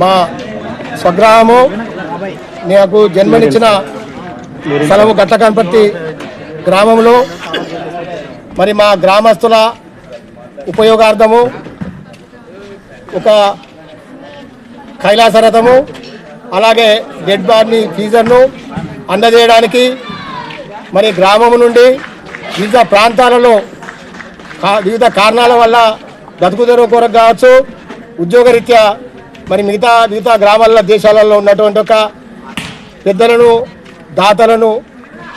మా స్వగ్రామము నాకు జన్మనిచ్చిన స్థలము గట్ల కనపర్తి గ్రామంలో మరి మా గ్రామస్తుల ఉపయోగార్థము ఒక కైలాసరథము అలాగే డెడ్ బాడీ ఫీజర్ను అందజేయడానికి మరి గ్రామం నుండి వివిధ ప్రాంతాలలో వివిధ కారణాల వల్ల బతుకుదెరువు కొరకు కావచ్చు ఉద్యోగరీత్యా మరి మిగతా మిగతా గ్రామాల్లో దేశాలలో ఉన్నటువంటి ఒక పెద్దలను దాతలను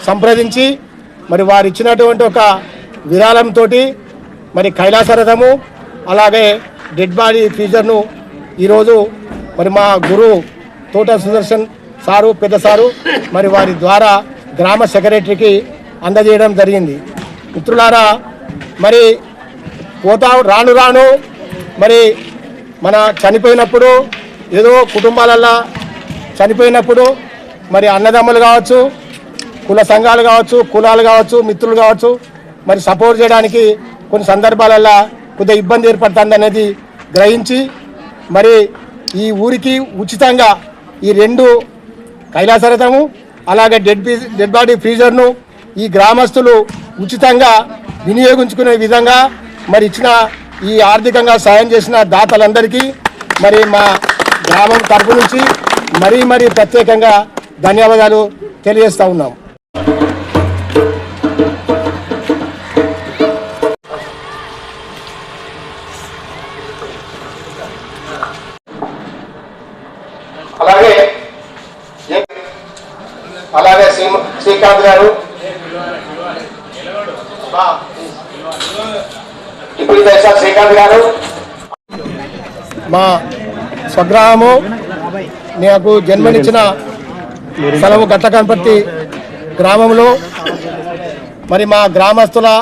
సంప్రదించి మరి వారు ఇచ్చినటువంటి ఒక విరాళంతో మరి కైలాసరథము అలాగే డెడ్ బాడీ ఫీజర్ను ఈరోజు మరి మా గురువు తోట సుదర్శన్ సారు పెద్ద సారు మరి వారి ద్వారా గ్రామ సెక్రటరీకి అందజేయడం జరిగింది. మిత్రులారా మరి పోతా రాను రాను మరి మన చనిపోయినప్పుడు ఏదో కుటుంబాలల్లో చనిపోయినప్పుడు మరి అన్నదమ్ములు కావచ్చు కుల సంఘాలు కావచ్చు కులాలు కావచ్చు మిత్రులు కావచ్చు మరి సపోర్ట్ చేయడానికి కొన్ని సందర్భాలల్లో కొద్దిగా ఇబ్బంది ఏర్పడుతుంది అనేది గ్రహించి మరి ఈ ఊరికి ఉచితంగా ఈ రెండు కైలాసరథము అలాగే డెడ్ డెడ్ బాడీ ఫ్రీజర్ను ఈ గ్రామస్తులు ఉచితంగా వినియోగించుకునే విధంగా మరి ఇచ్చిన ఈ ఆర్థికంగా సాయం చేసిన దాతలందరికీ మరి మా గ్రామం తరపు నుంచి మరీ మరీ ప్రత్యేకంగా ధన్యవాదాలు తెలియజేస్తా ఉన్నాం. అలాగే అలాగే శ్రీకాంత్ గారు. గారు మా స్వగ్రామము నాకు జన్మనిచ్చిన సెలవు గట్ల కనపర్తి గ్రామంలో మరి మా గ్రామస్తుల